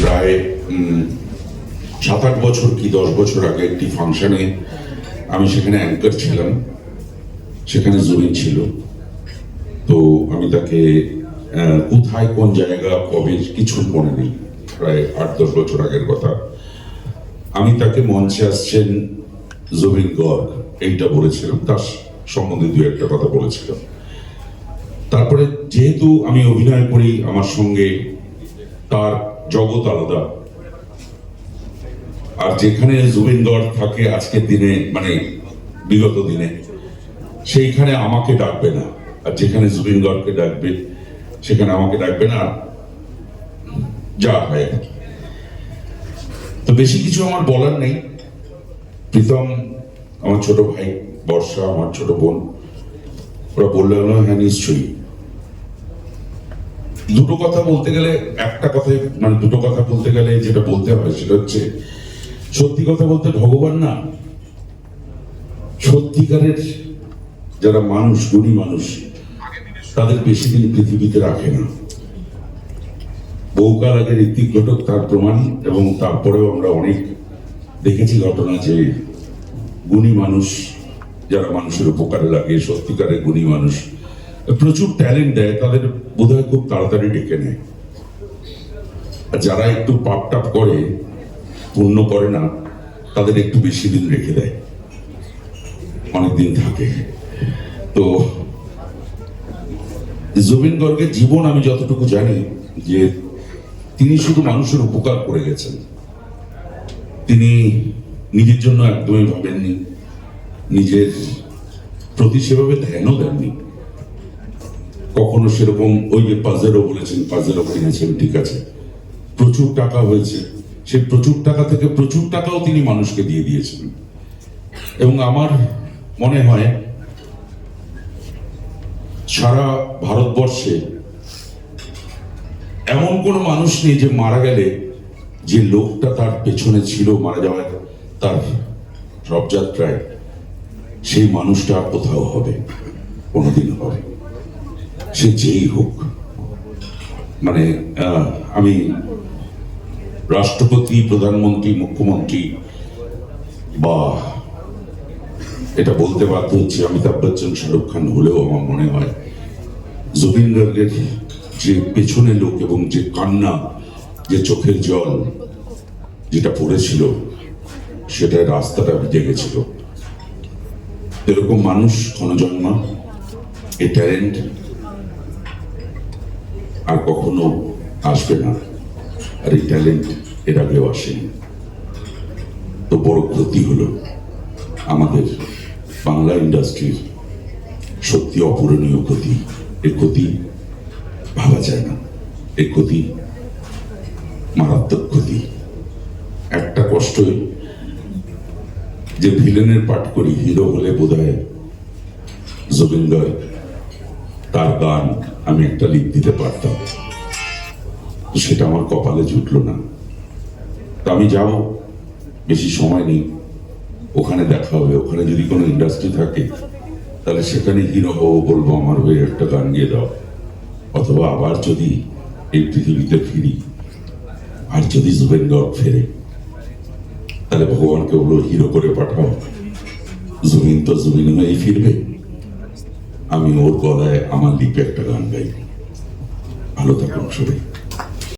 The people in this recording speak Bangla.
প্রায় সাত আট বছর কি দশ বছর আগে একটি ফাংশনে আমি সেখানে অ্যাঙ্কার ছিলাম। সেখানে জুবিন ছিল। তো আমি তাকে কোথায় কোন জায়গা, কবে কিছু মনে নেই। প্রায় আট, দশ বছর আগের কথা। আমি তাকে মঞ্চে আসছেন জমিন গর্গ, এইটা বলেছিলাম, তার সম্বন্ধে দু একটা কথা বলেছিলাম। তারপরে যেহেতু আমি অভিনয় করি, আমার সঙ্গে তার জগৎ আলাদা। আর যেখানে জুবিন গড় থাকে আজকের দিনে মানে বিগত দিনে, সেইখানে আমাকে ডাকবে না। আর যেখানে জুবিন গড়কে ডাকবে, সেখানে আমাকে ডাকবে না। যা হয় আর। তো বেশি কিছু আমার বলার নেই। প্রীতম, আমার ছোট ভাই, বর্ষা, আমার ছোট বোন, ওরা বললে হ্যাঁ নিশ্চয়ই। দুটো কথা বলতে গেলে, একটা কথাই মানে দুটো কথা বলতে গেলে যেটা বলতে হয় সেটা হচ্ছে, সত্যি কথা বলতে ভগবান না, সত্যিকারের যারা মানুষ, গুণী মানুষ, তাদের বেশি দিন পৃথিবীতে রাখে না। বহুকাল আগে ঋত্বিক ঘটক, তার প্রমাণ এবং তারপরেও আমরা অনেক দেখেছি ঘটনা যে গুণী মানুষ, যারা মানুষের উপকারে লাগে, সত্যিকারের গুণী মানুষ প্রচুর ট্যালেন্ট দেয়, তাদের বোধহয় খুব তাড়াতাড়ি ডেকে নেয়। আর যারা একটু পাপ টাপ করে পূর্ণ করে না, তাদের একটু বেশি দিন রেখে দেয়। অনেক দিন থাকে। তো, জুবিন গর্গের জীবন আমি যতটুকু জানি, যে তিনি শুধু মানুষের উপকার করে গেছেন। তিনি নিজের জন্য একদমই ভাবেননি। নিজের প্রতি সেভাবে ধ্যানও দেননি। কখনো সেরকম ওই যে পাজেরও বলেছেন পাজেরও কিনেছেন, ঠিক আছে। প্রচুর টাকা হয়েছে। সেই প্রচুর টাকা থেকে প্রচুর টাকাও তিনি মানুষকে দিয়ে দিয়েছেন। এবং আমার মনে হয় সারা ভারতবর্ষে এমন কোনো মানুষ নেই যে মারা গেলে যে লোকটা তার পেছনে ছিল, মারা যাওয়ার তার রথযাত্রায় সেই মানুষটা কোথাও হবে কোনোদিন হবে। সে যেই হোক মানে আমি রাষ্ট্রপতি, প্রধানমন্ত্রী, মুখ্যমন্ত্রী, বা এটা বলতে বাধ্য হচ্ছে, অমিতাভ বচ্চন, শাহরুখ খান হলেও আমার মনে হয়, জুবিন গার্গের যে পেছনে লোক এবং যে কান্না, যে চোখের জল যেটা পড়েছিল সেটা রাস্তাটা ভিজে গেছিল। এরকম মানুষ ক্ষণজন্মা এ ট্যালেন্ট আর কখনো আসবে না। আর এই ট্যালেন্ট এর আগেও আসেনি। তো বড় ক্ষতি হলো আমাদের বাংলা ইন্ডাস্ট্রির সত্যি অপূরণীয় ক্ষতি। এ ক্ষতি ভাবা যায় না। এ ক্ষতি মারাত্মক ক্ষতি। একটা কষ্টই যে ভিলেনের পাঠ করি, হিরো হলে বোধ হয় জবিন্দর তার গান আমি একটা লিখ দিতে পারতাম। সেটা আমার কপালে জুটলো না। আমি যাব। বেশি সময় নেই। ওখানে দেখা হবে। ওখানে যদি কোনো ইন্ডাস্ট্রি থাকে, তাহলে সেখানে হিরো হব বলব আমার হয়ে একটা গান গিয়ে দাও। অথবা আবার যদি এই পৃথিবীতে ফিরি, আর যদি জুবেন গর্গ ফেরে, তাহলে ভগবানকে বলল হিরো করে পাঠাও। জুবিন তো জুবিন হয়েই ফিরবে। আমি ওর গলায় আমার লিপে একটা গান গাই ভালো থাকুন সবাই।